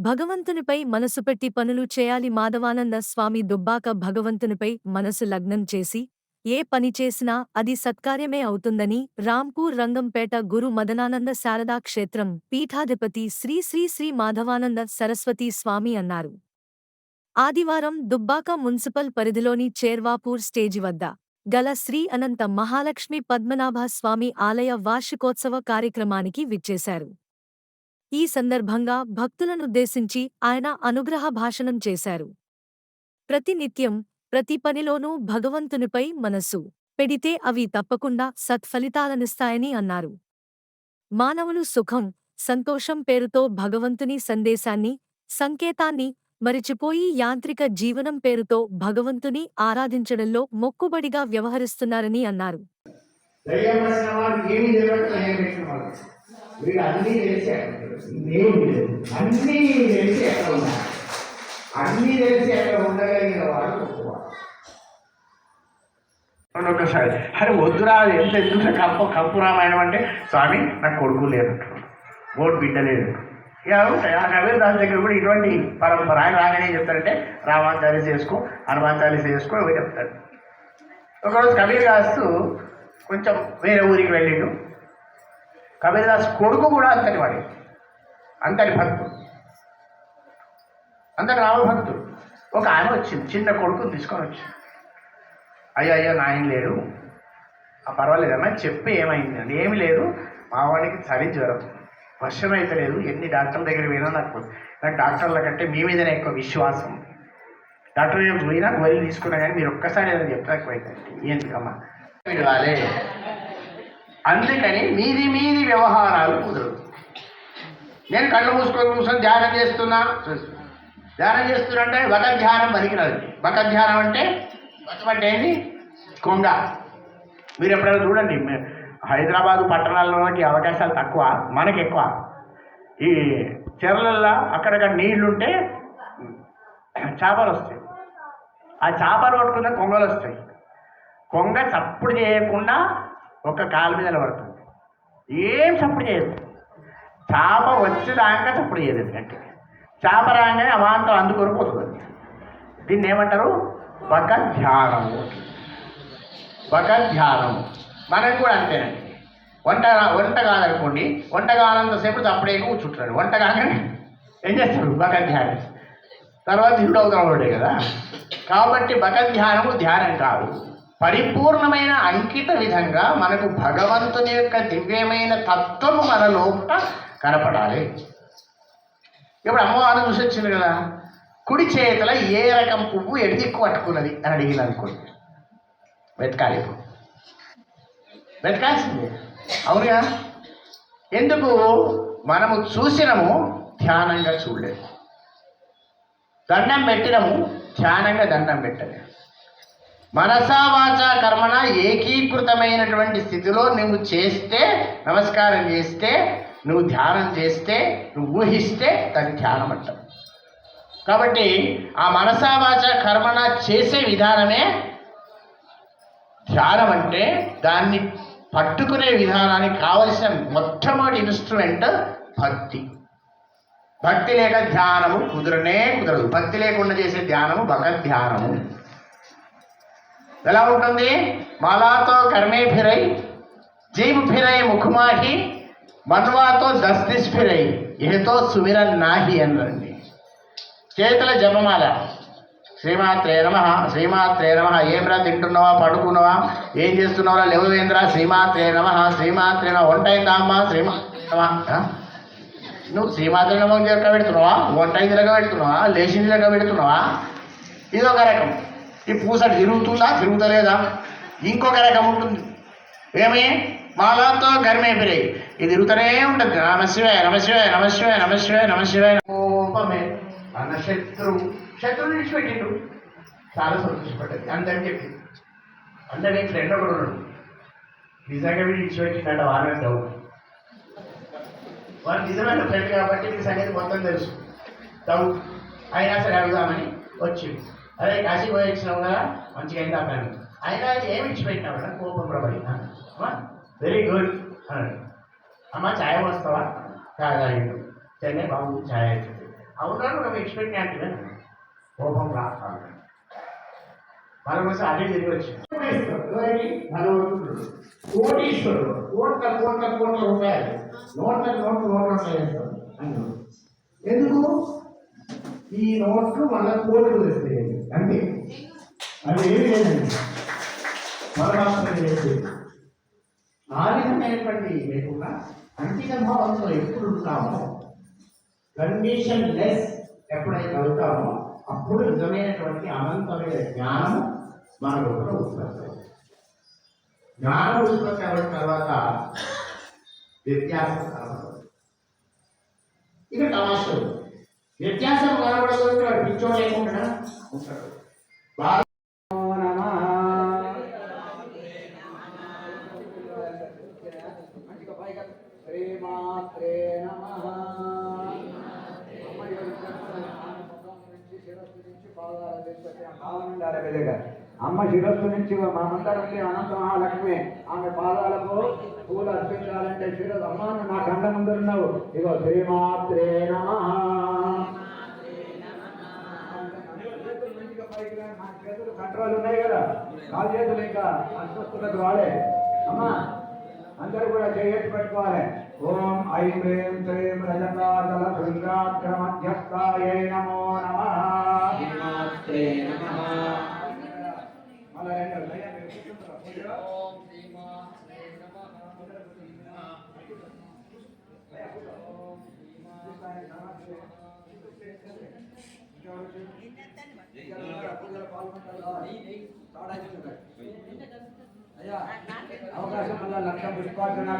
భగవంతునిపై మనసు పెట్టి పనులు చేయాలి మాధవానంద స్వామి దుబ్బాక భగవంతునిపై మనసు లగ్నం చేసి ఏ పని చేసినా అది సత్కార్యమే అవుతుందని రాంపూర్ రంగంపేట గురు మదనానంద శారదా క్షేత్రం పీఠాధిపతి శ్రీ శ్రీ శ్రీ మాధవానంద సరస్వతీ స్వామి అన్నారు. ఆదివారం దుబ్బాక మున్సిపల్ పరిధిలోని చేర్వాపూర్ స్టేజి వద్ద గల శ్రీ అనంత మహాలక్ష్మి పద్మనాభ స్వామి ఆలయ వార్షికోత్సవ కార్యక్రమానికి విచ్చేశారు. ఈ సందర్భంగా భక్తులనుద్దేశించి ఆయన అనుగ్రహ భాషణం చేశారు. ప్రతినిత్యం ప్రతి పనిలోనూ భగవంతునిపై మనస్సు పెడితే అవి తప్పకుండా సత్ఫలితాలనిస్తాయని అన్నారు. మానవులు సుఖం సంతోషం పేరుతో భగవంతుని సందేశాన్ని సంకేతాన్ని మరిచిపోయి యాంత్రిక జీవనం పేరుతో భగవంతుని ఆరాధించడంలో మొక్కుబడిగా వ్యవహరిస్తున్నారని అన్నారు. వీడు అన్నీ తెలిసి ఎక్కడ లేదు. అన్నీ తెలిసి ఎక్కడ ఉన్నారు అన్నీ తెలిసి ఎక్కడ ఉండగలిగిన వాడు గొప్పవాడు ఒకసారి అరే వద్దురా ఎంత ఎందుకు కప్పు కప్పు రామాయణం అంటే స్వామి నాకు కొడుకు లేదు ఓటు బిడ్డ లేదు. ఉంటాయి. ఆ కబీర్ దాని దగ్గర కూడా ఇటువంటి పరంపర ఆయన రాగానే చెప్తారంటే రామాచార్య చేసుకో హనుమాచార్య చేసుకో ఇవి చెప్తాడు ఒకరోజు కబీర్ దాసు కొంచెం వేరే ఊరికి వెళ్ళిండు. కబీరదాస్ కొడుకు కూడా అంతటి వాడే అంతటి భక్తుడు. అంతటి రామభక్తుడు ఒక ఆమె వచ్చింది చిన్న కొడుకుని తీసుకొని వచ్చింది అయ్యో అయ్యో నాయన లేడు. ఆ పర్వాలేదమ్మా చెప్పి ఏమైంది అండి ఏమి లేదు మా వాడికి చలి జ్వరం. వర్షం అయితే లేదు ఎన్ని డాక్టర్ల దగ్గర పోయినా నాకు నాకు డాక్టర్ల కంటే మీ మీదనే ఎక్కువ విశ్వాసం. డాక్టర్ పోయినా గోళీలు తీసుకున్నా కానీ మీరు ఒక్కసారి ఏదైనా చెప్తాకపోయిందండి ఎందుకమ్మా? మీరు రాలే. అందుకని మీది మీది వ్యవహారాలు కుదరదు. నేను కళ్ళు మూసుకొని కూర్చొని ధ్యానం చేస్తున్నా. ధ్యానం చేస్తున్నా అంటే వక ధ్యానం పనికిరాదు వక ధ్యానం అంటే వకం ఏంది? కొంగ మీరు ఎప్పుడైనా చూడండి హైదరాబాదు పట్టణాల్లోకి అవకాశాలు తక్కువ మనకి ఎక్కువ ఈ చెరలల్లో అక్కడక్కడ నీళ్ళుంటే చేపలు వస్తాయి ఆ చేపలు పట్టుకున్న కొంగలు వస్తాయి కొంగ చప్పుడు చేయకుండా ఒక్క కాలు మీద నిలబడుతుంది. ఏం చప్పుడు చేయదు. చేప వచ్చేదాకా చప్పుడు చేయదు ఎందుకంటే చేప రాగానే అమాంతం అందుకొని పోతుంది. దీన్ని ఏమంటారు? ఒక ధ్యానము ఒక ధ్యానము మనకు కూడా అంతేనండి. వంట వంట కాదనుకోండి వంట కానంతసేపు అప్పుడే కూర్చుంటాడు. వంట కాగానే ఏం చేస్తాడు? బక ధ్యానం తర్వాత ఇంట్లో అవుతాడు కదా. కాబట్టి బక ధ్యానము ధ్యానం కాదు. పరిపూర్ణమైన అంకిత విధంగా మనకు భగవంతుని యొక్క దివ్యమైన తత్వము మన లోపల కనపడాలి. ఇప్పుడు అమ్మవారు చూసి వచ్చింది కదా కుడి చేతుల ఏ రకం పువ్వు ఎడిదిక్కు పట్టుకున్నది అని అడిగింది అనుకోండి. వెతకాలి ఇప్పుడు. వెతకాల్సిందే. అవునుగా? ఎందుకు? మనము చూసినము ధ్యానంగా చూడలేదు. దండం పెట్టినము ధ్యానంగా దండం పెట్టలేదు. మనసా వాచ కర్మణ ఏకీకృతమైనటువంటి స్థితిలో నువ్వు చేస్తే నమస్కారం చేస్తే నువ్వు ధ్యానం చేస్తే నువ్వు ఊహిస్తే దాన్ని ధ్యానం అంటాం కాబట్టి ఆ మనసా వాచ కర్మణ చేసే విధానమే ధ్యానం అంటే దాన్ని పట్టుకునే విధానానికి కావలసిన మొట్టమొదటి ఇన్స్ట్రుమెంట్ భక్తి. భక్తి లేక ధ్యానము కుదరనే కుదరదు. భక్తి లేకుండా చేసే ధ్యానము భగ ధ్యానము ఎలా ఉంటుంది? మాలాతో కర్మే ఫిరై ఫిరై ముఖమాహి మన్వాతో దస్తిస్ఫిరై ఫిరై ఏతో సుమిరన్ నాహి అనండి చేతుల జపమాల. శ్రీమాత్రే నమ శ్రీమాత్రే నమ. ఏమిరా తింటున్నావా? పడుకున్నావా? ఏం చేస్తున్నావా లేవేంద్ర శ్రీమాత్రే నమ శ్రీమాత్రే నమ. వంట అయిందా అమ్మా? శ్రీమా నమ. నువ్వు శ్రీమాత్రే నమ జరగ పెడుతున్నావా? వంట అయింది లెక్క పెడుతున్నావా? లేచింది లెక్క పెడుతున్నావా? ఇదొక రకం. ఈ పూస తిరుగుతుందా తిరుగుతలేదా? ఇంకొక రకం ఉంటుంది. ఏమి? మాలతో గర్మే ఇది తిరుగుతూనే ఉంటుంది. నమశివాయ నమశివాయ నమశివాయ నమశివాయ నమశివాయ. కోపమే. అన్న శత్రువు శత్రువు విడిచిపెట్టిండు. చాలా సంతోషపడ్డది. అందరికి. చెప్పి అందరి ఫ్రెండ్ ఒకడు నిజంగా వీడు విడిచిపెట్టిండట వారే డౌట్. వాడు నిజమైన ఫ్రెండ్ కాబట్టి మీ సంగతి మొత్తం తెలుసు. డౌట్. అయినా సరే అడుగుదామని వచ్చింది. అదే కాశీ పోయి కదా మంచిగా అయిందా ప్లాన్ అయినా ఏమి ఇచ్చిపెట్టినావు? కదా కోపం ప్రబడి వెరీ గుడ్ అన్నాడు. అమ్మ ఛాయ్ వస్తావా ఛాయ్ తాగిండు చెన్నై బాబు ఛాయ్ అవుతుంది అవునా నువ్వు ఇచ్చి పెట్టినా అంటే? కోపం రాస్తాను మనం వచ్చి అదే తిరిగి వచ్చింది. భగవంతుడు కోటీశ్వరుడు. కోట్ల కోట్ల కోట్ల రూపాయలు. నోట్ల నోట్లు నోట్లు ఉంటాయి ఎందుకు? ఈ నోట్లు మన కోట్లు తెస్తాయి అంతే. అది ఏమి లేదండి పరమాత్మ చేస్తే ఆ విధమైనటువంటి లేకుండా అంకిత భావంతో ఎప్పుడు ఉంటామో కండిషన్ లెస్ ఎప్పుడైతే అవుతామో అప్పుడు నిజమైనటువంటి అనంతమైన జ్ఞానం మన లోపల ఉత్పత్తి జ్ఞానం ఉత్పత్తి అయిన తర్వాత వ్యత్యాసం కనబడదు ఇక తమాషలు వ్యత్యాసం కనబడదు వాడు పిచ్చో లేకుండా ఉంటాడు. బాగా శ్రీమాత్రే నమ అమ్మ శిరస్సు నుంచి మా మందరం అనంత మహాలక్ష్మి. ఆమె పాదాలకు పూలు అర్పించాలంటే శిరస్సు. అమ్మ నా కండ ముందు ఇగో శ్రీమాత్రే నమ చేతులు కంట్రోల్ ఉన్నాయి కదా కాలు చేతులు ఇంకా అస్వస్థతకు వాడే అమ్మా అందరూ కూడా చేయట్టు పెట్టుకోవాలి. ఓం ఐం హ్రీం శ్రీం రజతాచల శృంగాగ్ర మధ్యస్థాయ నమో నమ. మళ్ళా రెండు కూర్చుంటారా? పూజలో? అయ్యా అవకాశం వల్ల లక్ష పుష్పార్చన